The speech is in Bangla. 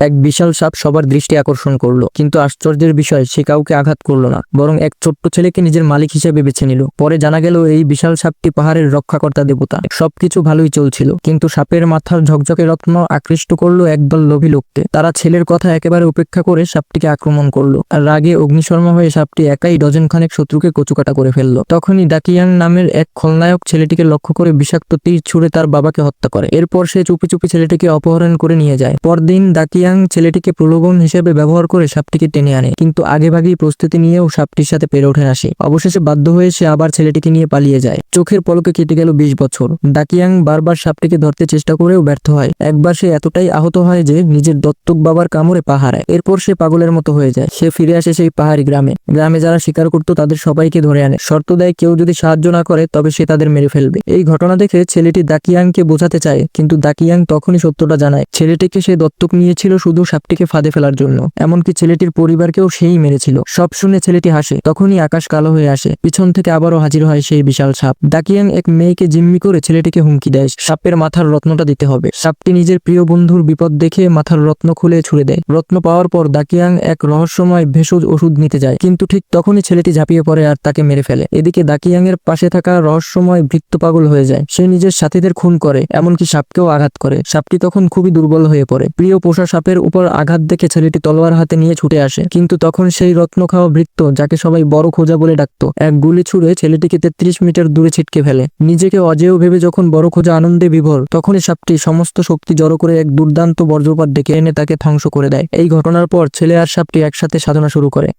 এক বিশাল সাপ সবার দৃষ্টি আকর্ষণ করল, কিন্তু আশ্চর্যের বিষয়, সে কাউকে আঘাত করল না, বরং এক ছোট্ট ছেলেকে নিজের মালিক হিসেবে বেছে নিল। পরে জানা গেল, এই বিশাল সাপটি পাহাড়ের রক্ষাকর্তা দেবতা। সবকিছু ভালোই চলছিল, কিন্তু সাপের মাথার ঝকঝকে রত্ন আকৃষ্ট করল একদল লোভী লোককে। তারা ছেলের কথা একেবারে উপেক্ষা করে সাপটিকে আক্রমণ করল, আর রাগে অগ্নিশর্মা হয়ে সাপটি একাই ডজন খানেক শত্রুকে কচুকাটা করে ফেলল। তখনই ডাকিয়ান নামের এক খলনায়ক ছেলেটিকে লক্ষ্য করে বিষাক্ত তীর ছুড়ে তার বাবাকে হত্যা করে। এরপর সে চুপি চুপি ছেলেটিকে অপহরণ করে নিয়ে যায়। পরদিন দাকিয়াং ছেলেটিকে প্রলোভন হিসেবে ব্যবহার করে সাপটিকে টেনে আনে, কিন্তু আগেভাগেই প্রস্তুতি নিয়েও সাপটির সাথে পেরে ওঠে আসে অবশেষে বাধ্য হয়ে সে আবার ছেলেটিকে নিয়ে পালিয়ে যায়। চোখের পলকে কেটে গেল বিশ বছর। ডাকিয়াং বারবার সাপটিকে ধরতে চেষ্টা করেও ব্যর্থ হয়। একবার সে এতটাই আহত হয় যে নিজের দত্তক বাবার কামড়ে পাহারায় এরপর সে পাগলের মতো হয়ে যায়। সে ফিরে আসে সেই পাহাড়ি গ্রামে। গ্রামে যারা শিকার করত তাদের সবাইকে ধরে আনে। শর্ত দেয় কেউ যদি সাহায্য না করে, তবে সে তাদের মেরে ফেলবে। এই ঘটনা দেখে ছেলেটি দাকিয়াংকে বোঝাতে চায়, কিন্তু দাকিয়াং তখনই সত্যটা জানায়। ছেলেটিকে সে দত্তক নিয়েছিল শুধু সাপটিকে ফাঁদে ফেলার জন্য, এমনকি ছেলেটির পরিবারকেও সেই মেরেছিল। সব শুনে ছেলেটি হাসে, তখনই আকাশ কালো হয়ে আসে, পিছন থেকে আবারও হাজির হয় সেই বিশাল সাপ। দাকিয়াং এক মেয়েকে জিম্মি করে ছেলেটিকে হুমকি দেয়, সাপের মাথার রত্নটা দিতে হবে। সাপটি নিজের প্রিয় বন্ধুর বিপদ দেখে মাথার রত্ন খুলে ছুড়ে দেয়। রত্ন পাওয়ার পর দাকিয়াং এক রহস্যময় ভেষজ ওষুধ নিতে যায়, কিন্তু ঠিক তখনই ছেলেটি ঝাঁপিয়ে পড়ে আর তাকে মেরে ফেলে। এদিকে দাকিয়াং এর পাশে থাকা রহস্যময় ভৃত্য পাগল হয়ে যায়। সে নিজের সাথীদের খুন করে, এমনকি সাপকেও আঘাত করে। সাপটি তখন খুবই দুর্বল হয়ে পড়ে। প্রিয় পোষা সাপের উপর আঘাত দেখে ছেলেটি তলোয়ার হাতে নিয়ে ছুটে আসে। কিন্তু তখন সেই রত্ন খাওয়া বৃত্ত যাকে সবাই বড় খোঁজা বলে ডাকত, এক গুলি ছুড়ে ছেলেটিকে তেত্রিশ মিটার দূরে ছিটকে ফেলে। নিজেকে অজেয় ভেবে যখন বড় খোঁজা আনন্দে বিভোর, তখনই সাপটি সমস্ত শক্তি জড়ো করে এক দুর্দান্ত বর্জ্যপাত ডেকে এনে তাকে ধ্বংস করে দেয়। এই ঘটনার পর ছেলে আর সাপটি একসাথে সাধনা শুরু করে।